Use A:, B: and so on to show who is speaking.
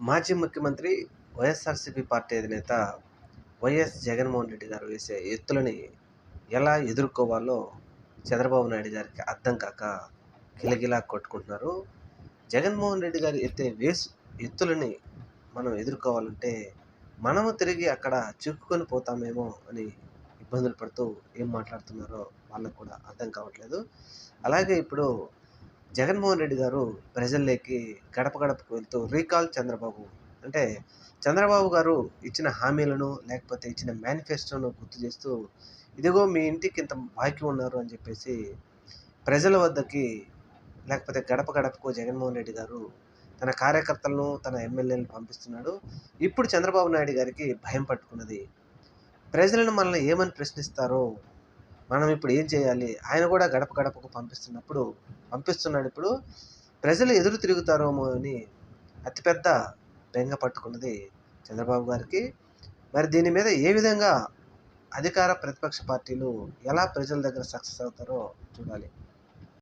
A: మాజీ ముఖ్యమంత్రి వైఎస్ఆర్సీపీ పార్టీ అధినేత వైఎస్ జగన్మోహన్ రెడ్డి గారు వేసే ఎత్తులని ఎలా ఎదుర్కోవాలో చంద్రబాబు నాయుడు గారికి అర్థం కాక గిలగిలా కొట్టుకుంటున్నారు. జగన్మోహన్ రెడ్డి గారు ఎత్తే వేసు ఎత్తులని మనం ఎదుర్కోవాలంటే మనము తిరిగి అక్కడ చిక్కుకొని పోతామేమో అని ఇబ్బందులు పడుతూ ఏం మాట్లాడుతున్నారో వాళ్ళకు కూడా అర్థం కావట్లేదు. అలాగే ఇప్పుడు జగన్మోహన్ రెడ్డి గారు ప్రజల్లోకి గడప గడపకు వెళ్తూ రీకాల్ చంద్రబాబు అంటే చంద్రబాబు గారు ఇచ్చిన హామీలను లేకపోతే ఇచ్చిన మేనిఫెస్టోను గుర్తు చేస్తూ ఇదిగో మీ ఇంటికి ఇంత బాకీ ఉన్నారు అని చెప్పేసి ప్రజల వద్దకి లేకపోతే గడప గడపకు జగన్మోహన్ రెడ్డి గారు తన కార్యకర్తలను తన ఎమ్మెల్యేలను పంపిస్తున్నాడు. ఇప్పుడు చంద్రబాబు నాయుడు గారికి భయం పట్టుకున్నది. ప్రజలను మనల్ని ఏమని ప్రశ్నిస్తారో మనం ఇప్పుడు ఏం చేయాలి? ఆయన కూడా గడప గడపకు పంపిస్తున్నప్పుడు పంపిస్తున్నాడు ఇప్పుడు ప్రజలు ఎదురు తిరుగుతారేమో అని అతిపెద్ద బెంగ పట్టుకున్నది చంద్రబాబు గారికి. మరి దీని మీద ఏ విధంగా అధికార ప్రతిపక్ష పార్టీలు ఎలా ప్రజల దగ్గర సక్సెస్ అవుతారో చూడాలి.